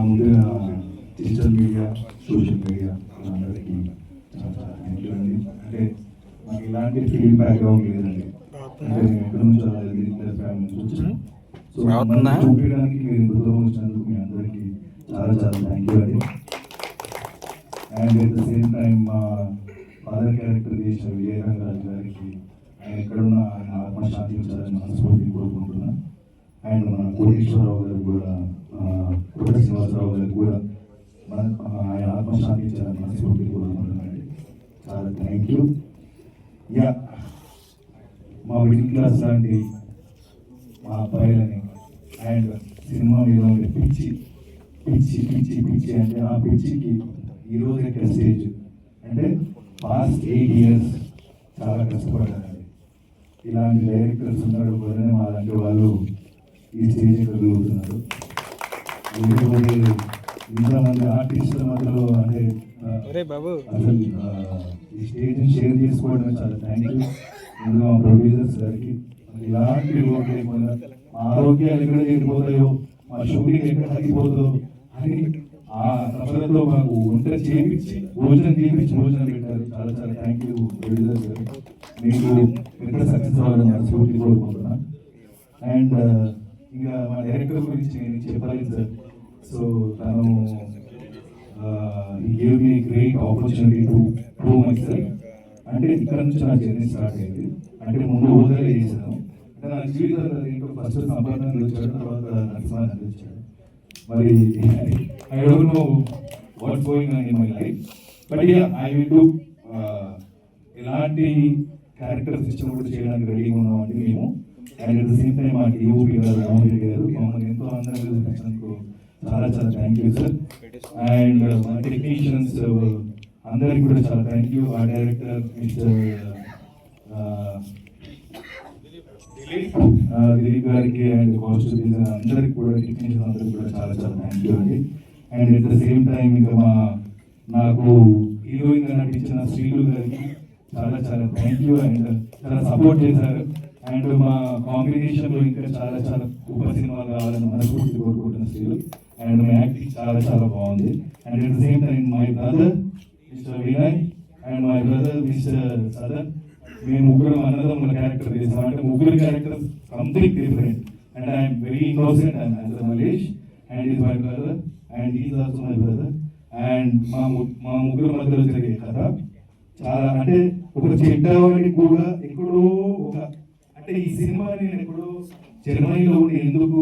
ముందుగా digital media social media అందరికీ చాలా చాలా థ్యాంక్ యూ అండి అంటే మాకు ఇలాంటి ఫీల్ బ్యాక్గ్రౌండ్ లేదండి అంటే నేను ఎక్కడి నుంచో మిడిల్ క్లాస్ ఫ్యామిలీ నుంచి వచ్చాను సో అవుతుందా? మనల్ని చూపించడానికి మీరు ఇంత దూరం వచ్చినందుకు మీ అందరికీ చాలా చాలా థ్యాంక్ యూ అండి and at the same time మా ఫాదర్ క్యారెక్టర్ చేసిన విజయరంగరాజు గారికి ఆయన ఎక్కడున్న ఆయన ఆత్మశాంతి ఉంచాలని మనస్ఫూర్తి కోరుకుంటున్నాను అండ్ మన కోటేశ్వరరావు గారు కూడా ఆ, కోట శ్రీనివాసరావు గారికి కూడా మన ఆయన ఆత్మశాంతి ఇచ్చారని మనస్ఫూర్తి కోరుకుంటున్నానండి చాలా థ్యాంక్ యూ యా మా మిడిల్ క్లాస్ లాంటి మా అబ్బాయిలని అండ్ సినిమా మీద ఉండే పిచ్చి పిచ్చి పిచ్చి పిచ్చి అంటే ఆ పిచ్చికి ఈరోజు ఎక్కడ స్టేజ్ అంటే పాస్ట్ ఎయిట్ ఇయర్స్ చాలా కష్టపడ్డారండి. ఇలాంటి డైరెక్టర్స్ ఉన్నారు వల్లనే మా లాంటి వాళ్ళు ఈ స్టేజ్ ఎక్కగలుగుతున్నారు లేకపోతే ఇంతమంది ఆర్టిస్టుల మధ్యలో అంటే అసలు ఈ స్టేజ్ షేర్ చేసుకోవడం చాలా థ్యాంక్ యూ ముందుగా మా ప్రొడ్యూసర్స్ గారికి ఇలాంటి లోటు లేకుండా ఆరోగ్యాలు ఎక్కడ చేరిపోతాయో మా షూటింగ్ ఎక్కడ తగ్గిపోతుందో అని ఆ సభలతో మాకు వంట చేయించి భోజనం చేయించి భోజనం పెట్టారు. చాలా చాలా థ్యాంక్ యూ ప్రొడ్యూసర్స్ గారు. మీకు ఎక్కడ సక్సెస్ అవ్వాలని మనస్ఫూర్తి కోరుకుంటున్నా అండ్ uh, ఇంకా మా డైరెక్టర్ గురించి నేను చెప్పాలి సార్ సో తను give me great opportunity to prove myself అంటే ఇక్కడ నుంచి నా జర్నీ స్టార్ట్ అయింది. అంటే ముందు ఓదలే చేశాను. అంటే నా జీవితంలో ఫస్ట్ సంపాదన వచ్చాడు తర్వాత నరసింహ అందించాడు మరి I don't know what going in my life but I will do ఎలాంటి క్యారెక్టర్స్ ఇచ్చినప్పుడు చేయడానికి రెడీగా ఉన్నాం మేము. And at the same time మా డిఓపి గారు రామరెడ్డి గారు మమ్మల్ని ఎంతో ఆనందంగా చూపించినందుకు చాలా చాలా థ్యాంక్ యూ సార్ అండ్ మా టెక్నీషియన్స్ అందరికి కూడా చాలా థ్యాంక్ యూ ఆ డైరెక్టర్ మిస్టర్ దిలీప్ గారికి అండ్ కాస్ట్ అందరికి కూడా టెక్నీషియన్స్ అందరికి కూడా చాలా చాలా థ్యాంక్ యూ అండి and at the same time ఇంకా మా నాకు హీరోయిన్గా నటించిన శ్రీలు గారికి చాలా చాలా థ్యాంక్ యూ అండ్ చాలా సపోర్ట్ చేశారు అండ్ మా కాంబినేషన్లో ఇంకా చాలా చాలా గొప్ప సినిమాలు కావాలని మనస్ఫూర్తి కోరుకుంటున్న శ్రీలు అండ్ మా యాక్టింగ్ చాలా చాలా బాగుంది and at the same time my brother mister Vinay and my brother mister Sadan మేము ముగ్గురు అన్నదమ్ముల క్యారెక్టర్ చేసాం అంటే ముగ్గురు character complete different and I'm very innocent and as Malesh and is my brother and is also my brother and మా మా ముగ్గురు మధ్యలో జరిగే కథ చాలా అంటే ఒక చెడ్డవాడికి కూడా ఎక్కడో ఒక అంటే ఈ సినిమా నేను ఎక్కడో జర్మనీలో ఉండి ఎందుకు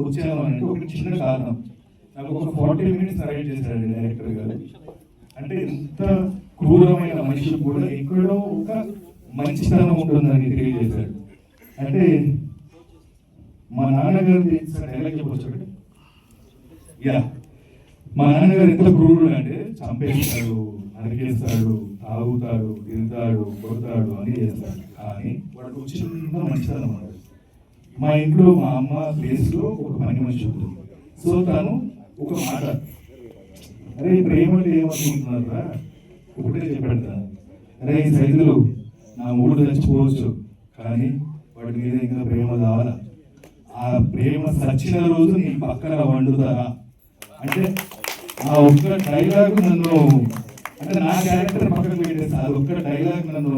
వచ్చాను అంటే ఒక చిన్న కారణం. నాకు ఒక ఫార్టీ మినిట్స్ అరేంజ్ చేశాడు డైరెక్టర్ గారు. అంటే ఎంత క్రూరమైన మనిషి కూడా ఎక్కడో ఒక మంచితనం ఉంటుందని తెలియజేశాడు. అంటే మా నాన్నగారు డైలాగ్ చెప్పొచ్చు యా మా నాన్నగారు ఎంత క్రూరుడు అంటే చంపేస్తాడు నరికేస్తాడు తాగుతాడు తింటాడు కొడతాడు అని చేస్తాడు. కానీ వాడు చిన్న మంచితనం ఉన్నాడు మా ఇంట్లో మా అమ్మ ప్లేస్లో ఒక పని మనిషి ఉంటుంది. సో తను ఒక మాట. అరే ప్రేమ ఏమనుకుంటున్నారా ఒకటే చెప్పాడు తను. అరే ఈ సైజులు నా మూడు చచ్చిపోవచ్చు. కానీ వాడి మీద ఇంకా ప్రేమ కావాలా? ఆ ప్రేమ సచ్చిన రోజు నీ పక్కన వండుతారా అంటే ఆ ఒక్క డైలాగ్ నన్ను అంటే నా క్యారెక్టర్ పక్కన పెట్టేసి ఆ ఒక్క డైలాగ్ నన్ను